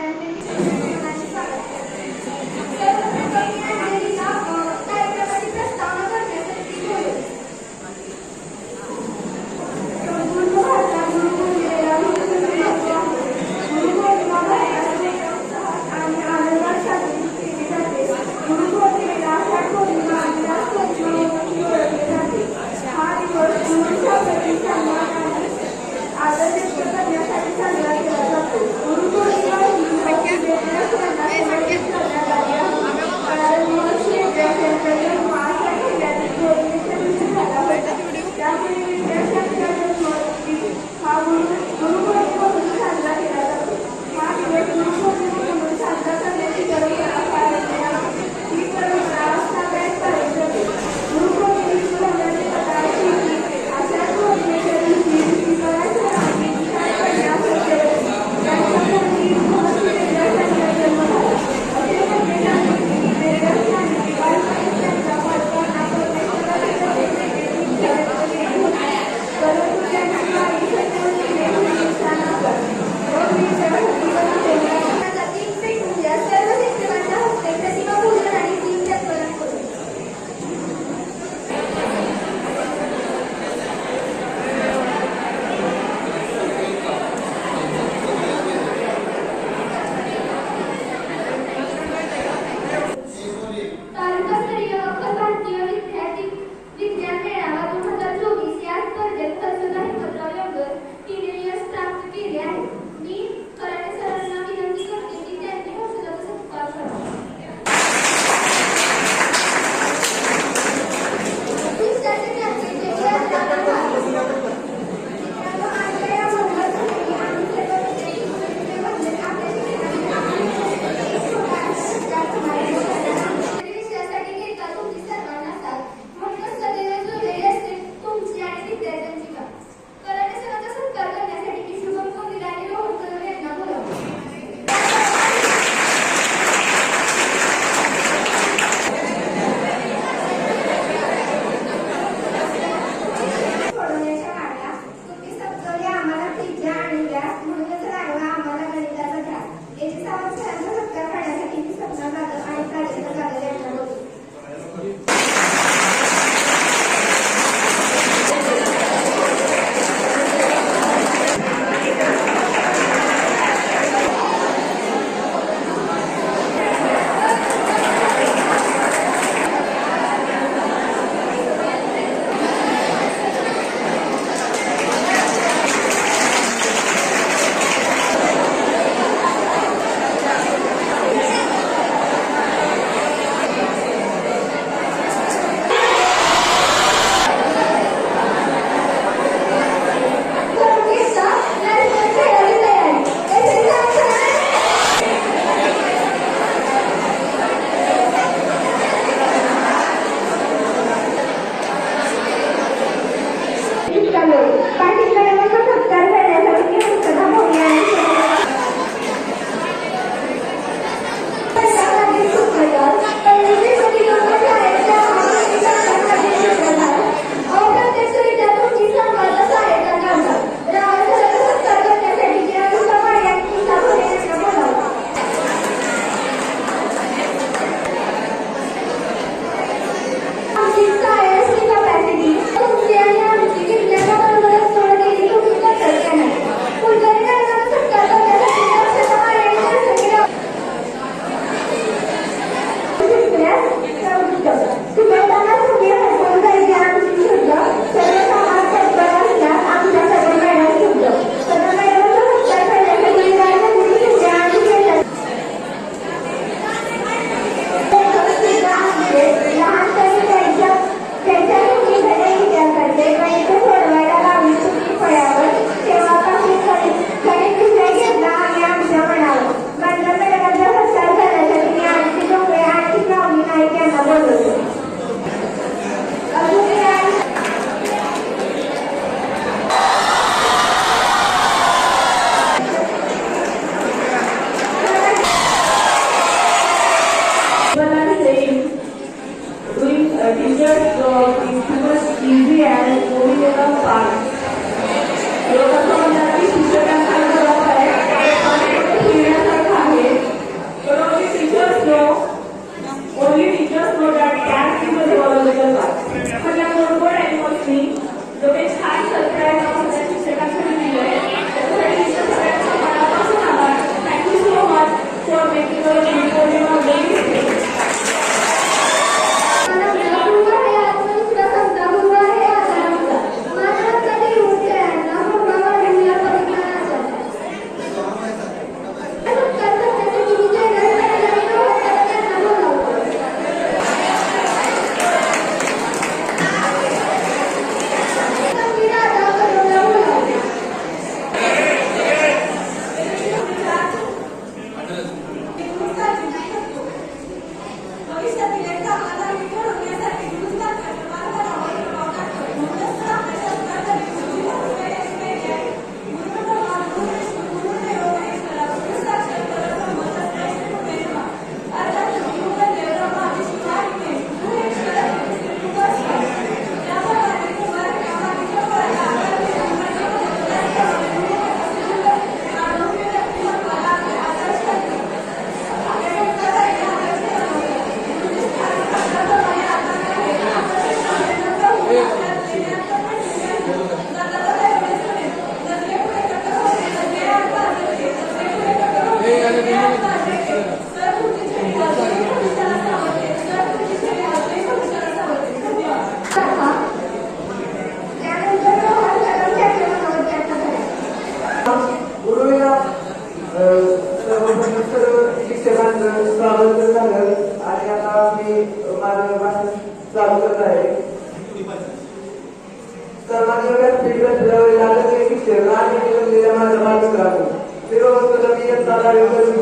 family. استغناء من الذي ما زمان استغنى في وسط جميع الطلاب والمسلمين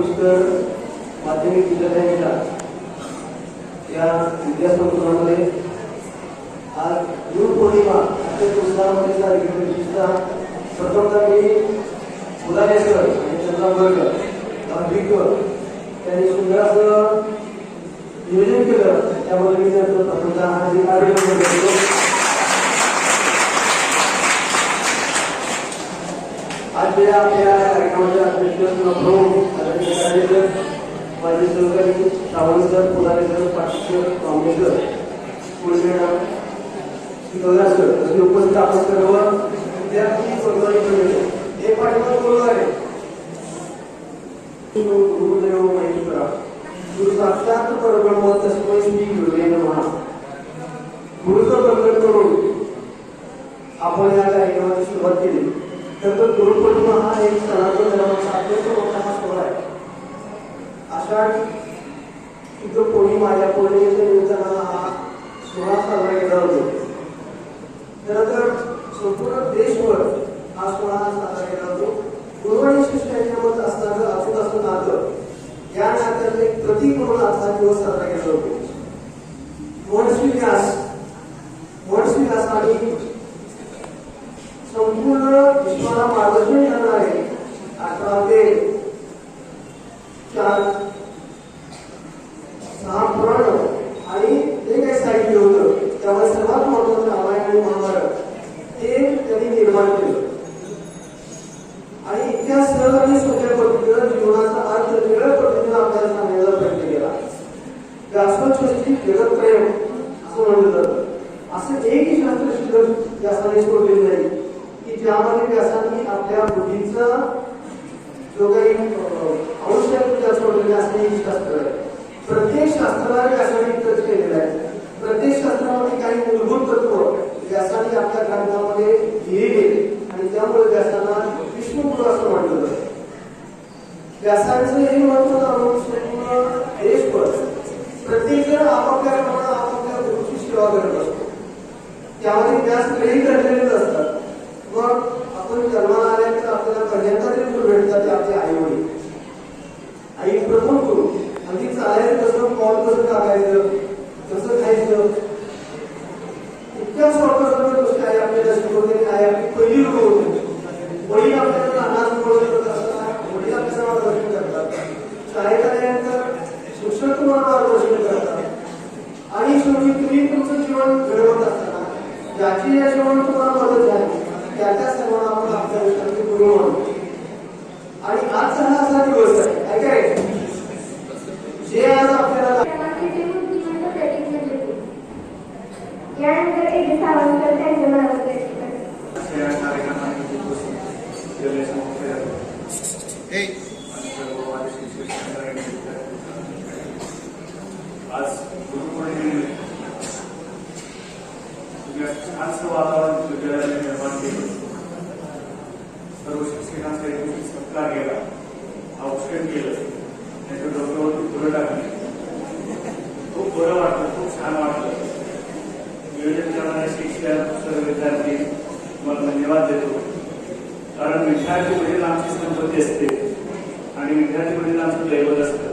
पुरस्कार माध्यमिक विद्यालयाच्या या विद्यासंकुलामध्ये आज गुरुपौर्णिमा अशा पुस्तकामध्ये विशेषतः प्रथमता मी मुलानेकर आणि चंद्रांबरकर भागवीकर त्यांनी सुंदर असं नियोजन केलं. त्यामुळे मी त्यांचं प्रथमता हा आपल्या आपल्या कार्यक्रमाचे अध्यक्ष प्रमुख आदरणीय माझे सहकारी Sawant sir Pudhare sir Patil sir Kamble sir Pune Ganga sir असे उपस्थित आपण सर्व विद्यार्थी वर्गाने हे पाठिंबा बोलणार आहे गुरुदेव महेश्वरा गुरु साक्षात परब्रह्म तस्मै श्री गुरुवे नमः गुरुचं वंदन करून आपण या कार्यक्रमाची सुरुवात केली तर तो गुरुपौर्णिमा हा एक सनातन धर्माचा अत्यंत मोठा हा सोहळा आहे आषाढ शुद्ध पौर्णिमा या पौर्णिमेच्या निमित्तानं हा सोहळा साजरा केला जातो खरं तर संपूर्ण देशभर हा सोहळा साजरा केला जातो गुरु आणि शिष्य यांच्यामध्ये असणारं अचूक असं नातं या नात्याचं एक प्रतीक म्हणून आजचा दिवस साजरा केला जातो महर्षी व्यास महर्षी व्यास आणि संपूर्ण विश्वाला मार्गदर्शन करणारे अठरा ते चार सहा पुराण आणि जे काही साहित्य होतं त्यामध्ये सर्वात महत्वाचं रामायण आणि महाभारत हे त्यांनी निर्माण केलं आणि इतक्या सरळ आणि सोप्या पद्धतीनं जीवनाचा अर्थ वेगळ्या पद्धतीनं आपल्याला सांगण्याचा प्रयत्न केला व्यासोत्सवी जगत्प्रेम असं म्हणलं जातं असं एकही शास्त्र शिल्लक व्यासाने सोडलेलं नाही की ज्यामध्ये व्यासाने आपल्या बुद्धीचा जो काही आवश्यक सोडलेला असणे हे शास्त्र आहे प्रत्येक शास्त्राला व्यासाने टच केलेलं आहे प्रत्येक शास्त्रामध्ये काही मूलभूत तत्व व्यासाने आपल्या ग्रंथामध्ये लिहिले आणि त्यामुळे व्यासाला विष्णुगुरु असं म्हटलं जातं व्यासांचं हे महत्त्व जाणून संपूर्ण देशभर प्रत्येक जण आपापल्या प्रमाणात आपापल्या गुरुची सेवा करत असतो. त्यामध्ये व्यास काही घडलेलेच असतात मग आपण जन्माला आल्यानंतर आपल्याला पहिल्यांदा तरी गुरु भेटतात ते आपले आई वडील आई प्रथम गुरु अगदी चालायचं कसं कॉल कसं टाकायचं कसं खायचं इतक्या सोप्या सोप्या गोष्टी आई आपल्याला शिकवते आई आपली पहिली गुरु होते वडील आपल्याला लहान गोळ करत असतात वडील आपल्याला मार्गदर्शन करतात शाळेत आल्यानंतर शिक्षक तुम्हाला मार्गदर्शन करतात आणि शेवटी तुम्ही तुमचं जीवन घडवत असताना तुम्हाला मदत झाली. त्या सर्वांना आपण आपल्या आयुष्याचे म्हणतो आणि आजचा हा असा दिवस आहे काय काय जे आज आपल्याला त्यामागचे बुद्धिमत्ता प्रतिज्ञा देते. यानंतर एक सावंत त्यांच्या मनावर व्यक्त करतात या कार्यक्रमात उपस्थित गेले समोर आणि सर्व माझे शिक्षक मंडळी, आज गुरुपौर्णिमेनिमित्त तुम्ही असं छानसं वातावरण विद्यालयाने निर्माण केलं सर्व शिक्षकांचा एक सत्कार केला औक्षण केलं त्यांच्या डोक्यावरती फुलं टाकली खूप बरं वाटलं खूप छान वाटलं नियोजन करणारे शिक्षक सर्व विद्यार्थी तुम्हाला धन्यवाद देतो कारण विद्यार्थी वडील आमची संपत्ती असते आणि विद्यार्थी वडिलांचं आमचं दैवत असतं.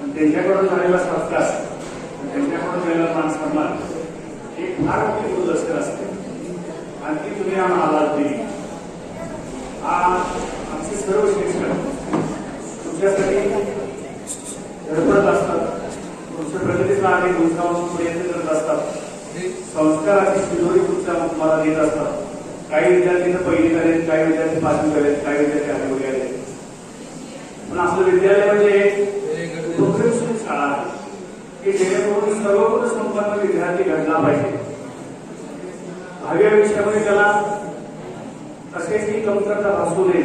पण त्यांच्याकडून झालेला संस्कार त्यांच्याकडून झालेला मान सन्मान ही फार मोठी गुरुदक्षिण असते. आणि ती तुम्ही आम्हाला दिली. हा आमचे सर्व शिक्षक तुमच्यासाठी धडपडत असतात. तुमच्या प्रगतीचा आणि गुंतवणूक प्रयत्न करत असतात. संस्काराची शिजोरी तुमच्या तुम्हाला देत असतात. काही विद्यार्थी पहिली करेल काही विद्यार्थी पाचवी करेल काही विद्यार्थी आठवी करेल पण आपलं विद्यालय म्हणजे उपक्रमशील शाळा आहे. की जेणेकरून सर्वगुण संपन्न विद्यार्थी घडला पाहिजे. भावी आयुष्यामध्ये त्याला कशाची कमतरता भासू नये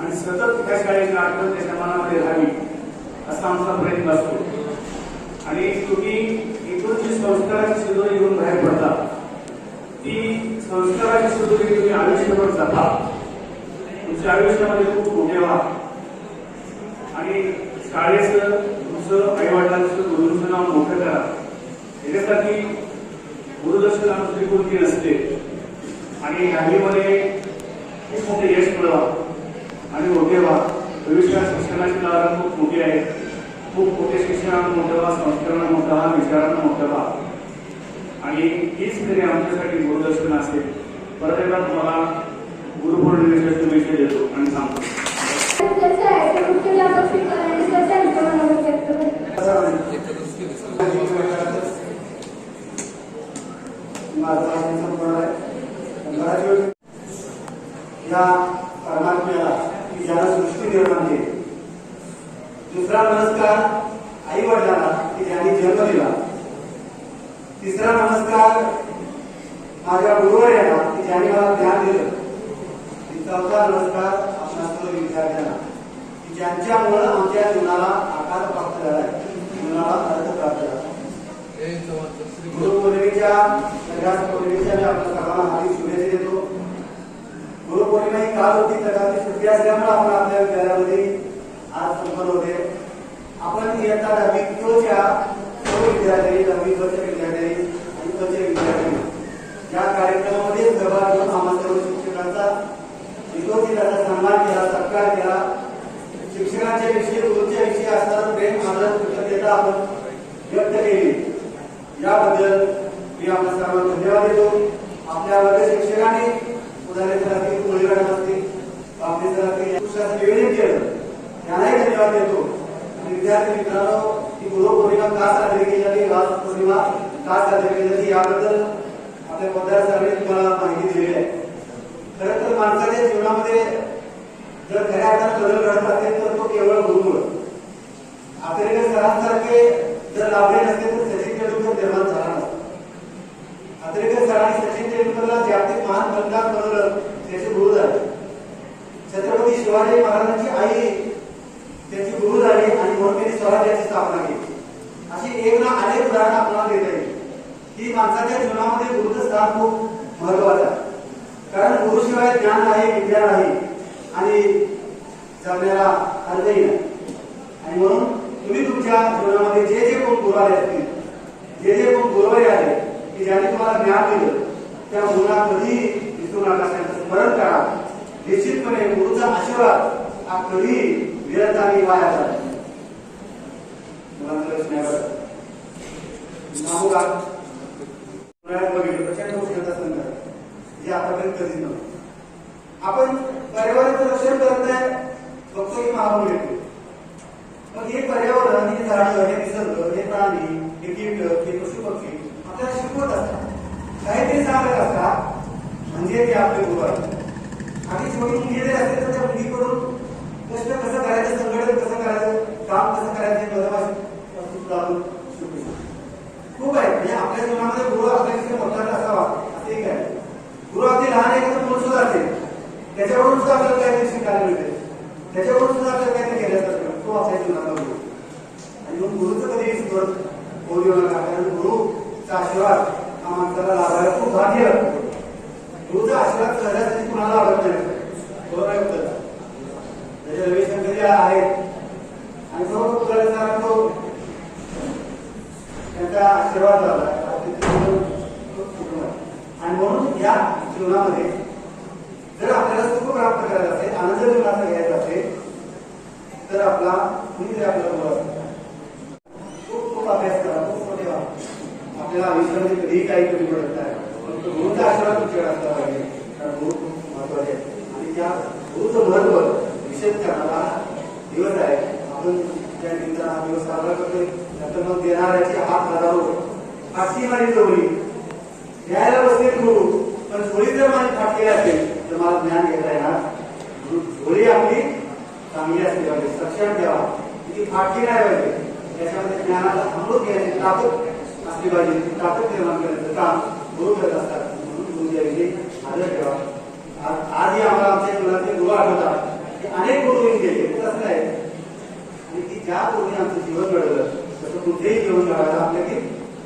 आणि सतत त्या शाळेची आठवण त्याच्या मनामध्ये राहावी असा आमचा प्रयत्न असतो. आणि तुम्ही इथून जी संस्काराची शिदोरी घेऊन बाहेर पडता ती संस्काराची शिदोरी तुम्ही आयुष्यभर जपा. तुमच्या आयुष्यामध्ये खूप मोठे व्हा. आणि शाळेचं तुमचं आई वडिलांचं गुरुचं नाव मोठं करा. याच्यासाठी गुरुदर्शन दुसरी कोणती नसते. आणि हल्लीमध्ये खूप मोठे यश मिळवा आणि मोठे व्हा. भविष्यात शिक्षणाची दारं खूप मोठी आहे. खूप मोठे शिक्षणानं मोठं व्हा. संस्कारानं मोठं व्हा. विचारानं मोठं व्हा. आणि हीच तरी आमच्यासाठी गुरुदर्शन असेल. परत एकदा तुम्हाला गुरुपौर्णिमेच्या शुभेच्छा देतो आणि सांगतो. त्याच्या शाळेचे मुख्याध्यापक श्री फडणवीस सर त्यांच्या मनावर व्यक्त करतात माझा संपूर्ण आहे बराच वेळ या परमात्म्याला की ज्याला सृष्टी निर्माण केली दुसरा नमस्कार आई वडिलांना की ज्यांनी जन्म दिला तिसरा नमस्कार माझ्या गुरुवर्यांना की ज्यांनी मला ज्ञान दिलं आणि चौथा नमस्कार आपल्या सर्व विद्यार्थ्यांना की ज्यांच्यामुळं आमच्या जीवनाला आकार प्राप्त झाला जीवनाला अर्थ प्राप्त झाला गुरुपौर्णिमेच्या सगळ्याच पौर्णिमेच्या मी आपल्या सर्वांना हार्दिक शुभेच्छा देतो गुरुपौर्णिमा ही काल होती प्रकारची सुट्टी असल्यामुळे आपण आपल्या विद्यालयामध्ये आज संपन्न होते आपण इयत्ता दहावी क्योच्या सर्व विद्यार्थी दहावी किलोच्या विद्यार्थी आणि किलोचे विद्यार्थी या कार्यक्रमामध्ये सहभाग घेऊन आम्हा सर्व शिक्षकांचा विद्यार्थ्यांचा सन्मान केला सत्कार केला शिक्षकांच्या विषयी गुरुच्या विषयी असणारा प्रेम आदर कृतज्ञता आपण व्यक्त केली. याबद्दल मी आपल्या सर्वांना धन्यवाद देतो. आपल्या वर्ग शिक्षकांनी उदाहरण सर असतील मुलीगड असतील आपले सर असतील पुरुषाचं केलं. त्यांनाही धन्यवाद देतो. विद्यार्थी मित्रांनो ही गुरुपौर्णिमा का साजरी केली जाते? राज पौर्णिमा का साजरी केली जाते? याबद्दल आपल्या पदार सरांनी तुम्हाला माहिती दिलेली आहे. खरं तर माणसाच्या जीवनामध्ये जर खऱ्या अर्थानं बदल घडत असेल तर तो केवळ गुरुमुळे आखेरीकडे सरांसारखे जर लाभले नसते तर सचिन तेंडुलकर निर्माण झाला नसता आखेरीकडे सरांनी सचिन तेंडुलकरला जागतिक महान फलंदाज बनवलं त्याचे गुरु झाले छत्रपती शिवाजी महाराजांची आई त्याची गुरु झाली आणि म्हणून त्यांनी स्वराज्याची स्थापना केली. अशी एक ना अनेक उदाहरणं आपल्याला देता येईल. की माणसाच्या जीवनामध्ये गुरुचं स्थान खूप महत्वाचं आहे. कारण गुरुशिवाय ज्ञान नाही विज्ञान नाही आणि जगण्याला अर्थही नाही. आणि म्हणून तुम्ही तुमच्या जीवनामध्ये जे जे कोण गुरु आले असतील जे जे कोण गुरुवारी आले की ज्यांनी तुम्हाला ज्ञान दिलं त्या गुरुला कधीही विसरू नका त्यांचं स्मरण करा. निश्चितपणे गुरुचा आशीर्वाद हा कधीही विरत आणि वाया जात आपण पर्यावरणाचं रक्षण करत नाही बघतो की महामूल येतो मग हे पर्यावरण हे झाडं हे निसर्ग हे प्राणी हे कीटक हे पशु पक्षी आपल्याला शिकवत असतात काहीतरी सांगत असतात म्हणजे ते आपले गुरु आहेत आणि छोटी मुली जरी असते तर त्या मुलीकडून कष्ट कसं करायचं संघटन कसं करायचं काम कसं करायचं हे बदमाशी आपण शिकू शकतो खूप आहे म्हणजे आपल्या जीवनामध्ये गुरु आपल्यापेक्षा मोठा असावा. असं एक आहे. गुरु अगदी लहान आहे तर मूल सुद्धा असेल त्याच्यावरून सुद्धा आपल्याला काहीतरी शिकायला मिळते. त्याच्यावरून सुद्धा आपल्याला काहीतरी केलं असतं तो आपल्या जीवनाचा गुरु. आणि मग गुरुचं कधी स्मरण होऊ देऊ नका कारण गुरुचा आशीर्वाद हा माणसाला लाभायला खूप भाग्य लागतो. गुरुचा आशीर्वाद सहजासहजी कुणाला आवडत नाही? बरोबर आहे उत्तर त्याचे रविशंकरी आहेत. आणि तो तुला तो त्यांचा आशीर्वाद झाला आणि म्हणून या जीवनामध्ये जर आपल्याला सुख प्राप्त करायचं असेल आनंद जीवनाचा घ्यायचा असेल तर आपला कुणीतरी आपल्याला गुरु असतो. खूप खूप अभ्यास करा खूप मोठे आपल्याला आयुष्यामध्ये कधीही काही कमी पडत नाही. फक्त गुरुचा आशीर्वाद तुमच्याकडे असला पाहिजे. कारण गुरु खूप महत्त्वाचे आहे आणि त्या गुरुचं महत्त्व विशेष करणारा दिवस आहे. आपण त्या निमित्तानं हा दिवस साजरा करतोय नंतर मग देणाऱ्याची खासगी मारी चोरी द्यायला बसले गुरु पण थोडी जर माझी फाटली असेल तर मला ज्ञान घेता येणार. झोळी आपली चांगली असली पाहिजे. सक्षम ठेवा. ती फाटली नाही पाहिजे. त्याच्यामध्ये ज्ञानाला अमृत घेण्याची ताकद असली पाहिजे. ती ताकद निर्माण करण्याचं काम गुरु करत असतात. म्हणून गुरुच्या आदर ठेवा. आजही आम्हाला आमच्या जीवनातले गुरु आठवतात की अनेक गुरु येऊन गेले. तसं नाही आणि ती ज्या गुरुने आमचं जीवन घडवलं तसं कुठेही जीवन घडायला आपल्या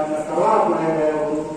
मी आपल्या सर्वांना पुन्हा एकदा या गुरु